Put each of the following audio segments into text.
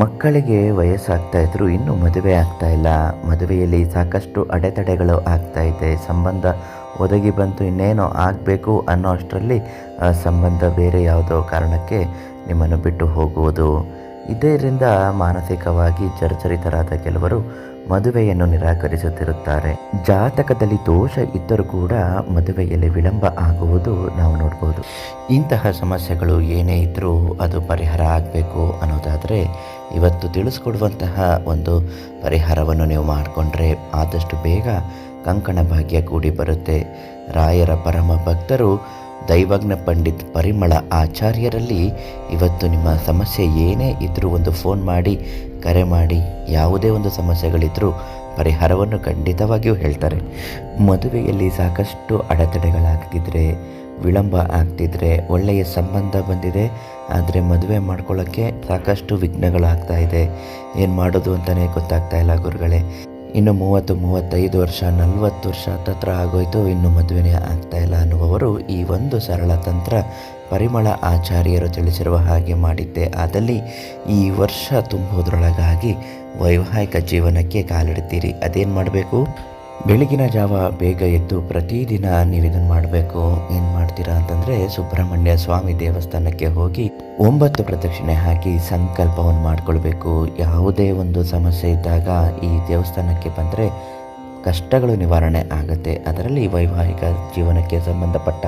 ಮಕ್ಕಳಿಗೆ ವಯಸ್ಸಾಗ್ತಾ ಇದ್ರು ಇನ್ನೂ ಮದುವೆ ಆಗ್ತಾ ಇಲ್ಲ. ಮದುವೆಯಲ್ಲಿ ಸಾಕಷ್ಟು ಅಡೆತಡೆಗಳು ಆಗ್ತಾ ಇದೆ. ಸಂಬಂಧ ಒದಗಿ ಬಂತು, ಇನ್ನೇನೋ ಆಗಬೇಕು ಅನ್ನೋ ಅಷ್ಟರಲ್ಲಿ ಸಂಬಂಧ ಬೇರೆ ಯಾವುದೋ ಕಾರಣಕ್ಕೆ ನಿಮ್ಮನ್ನು ಬಿಟ್ಟು ಹೋಗುವುದು. ಇದರಿಂದ ಮಾನಸಿಕವಾಗಿ ಜರ್ಜರಿತರಾದ ಕೆಲವರು ಮದುವೆಯನ್ನು ನಿರಾಕರಿಸುತ್ತಿರುತ್ತಾರೆ. ಜಾತಕದಲ್ಲಿ ದೋಷ ಇದ್ದರೂ ಕೂಡ ಮದುವೆಯಲ್ಲಿ ವಿಳಂಬ ಆಗುವುದು ನಾವು ನೋಡ್ಬೋದು. ಇಂತಹ ಸಮಸ್ಯೆಗಳು ಏನೇ ಇದ್ದರೂ ಅದು ಪರಿಹಾರ ಆಗಬೇಕು ಅನ್ನೋದಾದರೆ ಇವತ್ತು ತಿಳಿಸ್ಕೊಡುವಂತಹ ಒಂದು ಪರಿಹಾರವನ್ನು ನೀವು ಮಾಡಿಕೊಂಡ್ರೆ ಆದಷ್ಟು ಬೇಗ ಕಂಕಣ ಭಾಗ್ಯ ಕೂಡಿ ಬರುತ್ತೆ. ರಾಯರ ಪರಮ ಭಕ್ತರು ದೈವಜ್ಞ ಪಂಡಿತ್ ಪರಿಮಳ ಆಚಾರ್ಯರಲ್ಲಿ ಇವತ್ತು ನಿಮ್ಮ ಸಮಸ್ಯೆ ಏನೇ ಇದ್ದರೂ ಒಂದು ಫೋನ್ ಮಾಡಿ, ಕರೆ ಮಾಡಿ, ಯಾವುದೇ ಒಂದು ಸಮಸ್ಯೆಗಳಿದ್ದರೂ ಪರಿಹಾರವನ್ನು ಖಂಡಿತವಾಗಿಯೂ ಹೇಳ್ತಾರೆ. ಮದುವೆಯಲ್ಲಿ ಸಾಕಷ್ಟು ಅಡೆತಡೆಗಳಾಗ್ತಿದ್ರೆ, ವಿಳಂಬ ಆಗ್ತಿದ್ರೆ, ಒಳ್ಳೆಯ ಸಂಬಂಧ ಬಂದಿದೆ, ಆದರೆ ಮದುವೆ ಮಾಡ್ಕೊಳ್ಳೋಕ್ಕೆ ಸಾಕಷ್ಟು ವಿಘ್ನಗಳಾಗ್ತಾ ಇದೆ. ಏನು ಮಾಡೋದು ಅಂತಲೇ ಗೊತ್ತಾಗ್ತಾ ಇಲ್ಲ ಗುರುಗಳೇ. ಇನ್ನು ಮೂವತ್ತು, ಮೂವತ್ತೈದು ವರ್ಷ, ನಲವತ್ತು ವರ್ಷ ಹತ್ತತ್ರ ಆಗೋಯ್ತು, ಇನ್ನು ಮದುವೆನೇ ಆಗ್ತಾ ಅನ್ನುವವರು ಈ ಒಂದು ಸರಳ ತಂತ್ರ ಪರಿಮಳ ಆಚಾರ್ಯರು ತಿಳಿಸಿರುವ ಹಾಗೆ ಮಾಡಿದ್ದೆ. ಆದಲ್ಲಿ ಈ ವರ್ಷ ತುಂಬುವುದರೊಳಗಾಗಿ ವೈವಾಹಿಕ ಜೀವನಕ್ಕೆ ಕಾಲಿಡ್ತೀರಿ ಅದೇನು ಮಾಡಬೇಕು? ಬೆಳಗಿನ ಜಾವ ಬೇಗ ಎದ್ದು ಪ್ರತಿದಿನ ನೀವು ಇದನ್ನು ಮಾಡಬೇಕು. ಏನು ಮಾಡ್ತೀರಾ ಅಂತಂದರೆ ಸುಬ್ರಹ್ಮಣ್ಯ ಸ್ವಾಮಿ ದೇವಸ್ಥಾನಕ್ಕೆ ಹೋಗಿ ಒಂಬತ್ತು ಪ್ರದಕ್ಷಿಣೆ ಹಾಕಿ ಸಂಕಲ್ಪವನ್ನು ಮಾಡಿಕೊಳ್ಬೇಕು. ಯಾವುದೇ ಒಂದು ಸಮಸ್ಯೆ ಇದ್ದಾಗ ಈ ದೇವಸ್ಥಾನಕ್ಕೆ ಬಂದರೆ ಕಷ್ಟಗಳು ನಿವಾರಣೆ ಆಗುತ್ತೆ. ಅದರಲ್ಲಿ ವೈವಾಹಿಕ ಜೀವನಕ್ಕೆ ಸಂಬಂಧಪಟ್ಟ,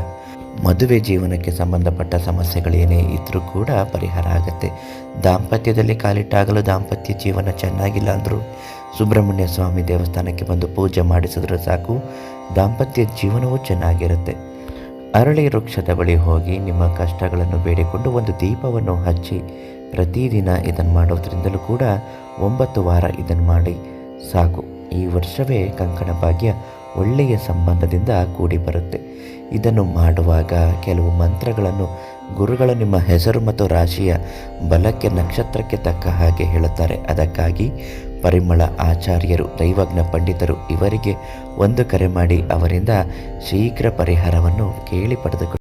ಮದುವೆ ಜೀವನಕ್ಕೆ ಸಂಬಂಧಪಟ್ಟ ಸಮಸ್ಯೆಗಳೇನೇ ಇದ್ದರೂ ಕೂಡ ಪರಿಹಾರ ಆಗುತ್ತೆ. ದಾಂಪತ್ಯದಲ್ಲಿ ಕಾಲಿಟ್ಟಾಗಲು ದಾಂಪತ್ಯ ಜೀವನ ಚೆನ್ನಾಗಿಲ್ಲ ಅಂದರೂ ಸುಬ್ರಹ್ಮಣ್ಯ ಸ್ವಾಮಿ ದೇವಸ್ಥಾನಕ್ಕೆ ಬಂದು ಪೂಜೆ ಮಾಡಿಸಿದ್ರೆ ಸಾಕು. ದಾಂಪತ್ಯ ಜೀವನವೂ ಚೆನ್ನಾಗಿರುತ್ತೆ. ಅರಳಿ ವೃಕ್ಷದ ಬಳಿ ಹೋಗಿ ನಿಮ್ಮ ಕಷ್ಟಗಳನ್ನು ಬೇಡಿಕೊಂಡು ಒಂದು ದೀಪವನ್ನು ಹಚ್ಚಿ ಪ್ರತಿದಿನ ಇದನ್ನು ಮಾಡೋದ್ರಿಂದಲೂ ಕೂಡ ಒಂಬತ್ತು ವಾರ ಇದನ್ನು ಮಾಡಿ ಸಾಕು. ಈ ವರ್ಷವೇ ಕಂಕಣ ಭಾಗ್ಯ ಒಳ್ಳೆಯ ಸಂಬಂಧದಿಂದ ಕೂಡಿ ಬರುತ್ತೆ. ಇದನ್ನು ಮಾಡುವಾಗ ಕೆಲವು ಮಂತ್ರಗಳನ್ನು ಗುರುಗಳು ನಿಮ್ಮ ಹೆಸರು ಮತ್ತು ರಾಶಿಯ ಬಲಕ್ಕೆ ನಕ್ಷತ್ರಕ್ಕೆ ತಕ್ಕ ಹಾಗೆ ಹೇಳುತ್ತಾರೆ. ಅದಕ್ಕಾಗಿ ಪರಿಮಳ ಆಚಾರ್ಯರು, ದೈವಜ್ಞ ಪಂಡಿತರು ಇವರಿಗೆ ಒಂದು ಕರೆ ಮಾಡಿ ಅವರಿಂದ ಶೀಘ್ರ ಪರಿಹಾರವನ್ನು ಕೇಳಿ ಪಡೆದುಕೊಂಡು